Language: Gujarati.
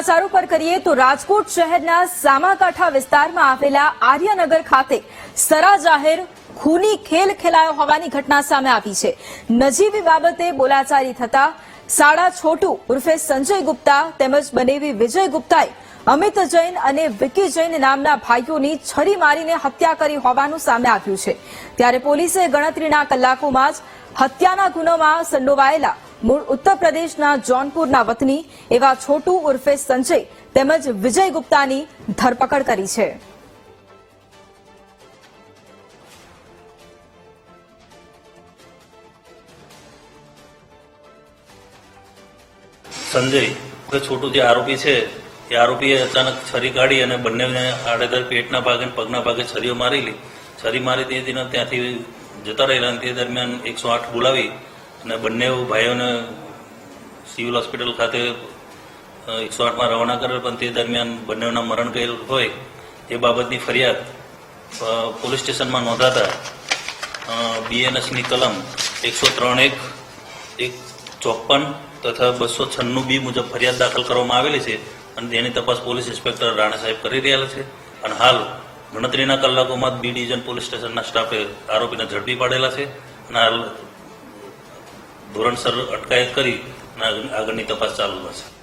સમાચાર પર કરીએ તો રાજકોટ શહેરના સામાકાંઠા વિસ્તારમાં આવેલા આર્યનગર ખાતે સરા જાહેર ખૂની ખેલ ખેલાયો હોવાની ઘટના સામે આવી છે. નજીવી બાબતે બોલાચારી થતા સાડા છોટુ ઉર્ફે સંજય ગુપ્તા તેમજ બનેવી વિજય ગુપ્તાએ અમિત જૈન અને વિકી જૈન નામના ભાઈઓની છરી મારીને હત્યા કરી હોવાનું સામે આવ્યું છે. ત્યારે પોલીસે ગણતરીના કલાકોમાં જ હત્યાના ગુનામાં સંડોવાયેલા મૂળ ઉત્તર પ્રદેશના જોનપુરના વતની એવા છોટુ ઉર્ફે સંજય તેમજ વિજય ગુપ્તાની ધરપકડ કરી છે. સંજય છોટુ જે આરોપી છે. એ આરોપીએ અચાનક છરી કાઢી અને બંનેને આડેધર પેટના ભાગે પગના ભાગે છરીઓ મારેલી. છરી મારી દિને ત્યાંથી જતા રહેલા તે દરમિયાન એકસો આઠ બોલાવી અને બંને ભાઈઓને સિવિલ હોસ્પિટલ ખાતે એકસો આઠમાં રવાના કરેલ, પણ તે દરમિયાન બંનેના મરણ ગયેલ હોય એ બાબતની ફરિયાદ પોલીસ સ્ટેશનમાં નોંધાતા બીએનએસની કલમ એકસો ત્રણ એક એક ચોપન તથા બસો છન્નું બી મુજબ ફરિયાદ દાખલ કરવામાં આવેલી છે અને તેની તપાસ પોલીસ ઇન્સ્પેક્ટર રાણા સાહેબ કરી રહ્યા છે. અને હાલ ગણતરીના કલાકોમાં બી ડિવિઝન પોલીસ સ્ટેશનના સ્ટાફે આરોપીને ઝડપી પાડેલા છે અને હાલ ધોરણસર અટકાયત કરી આગળની તપાસ ચાલુ છે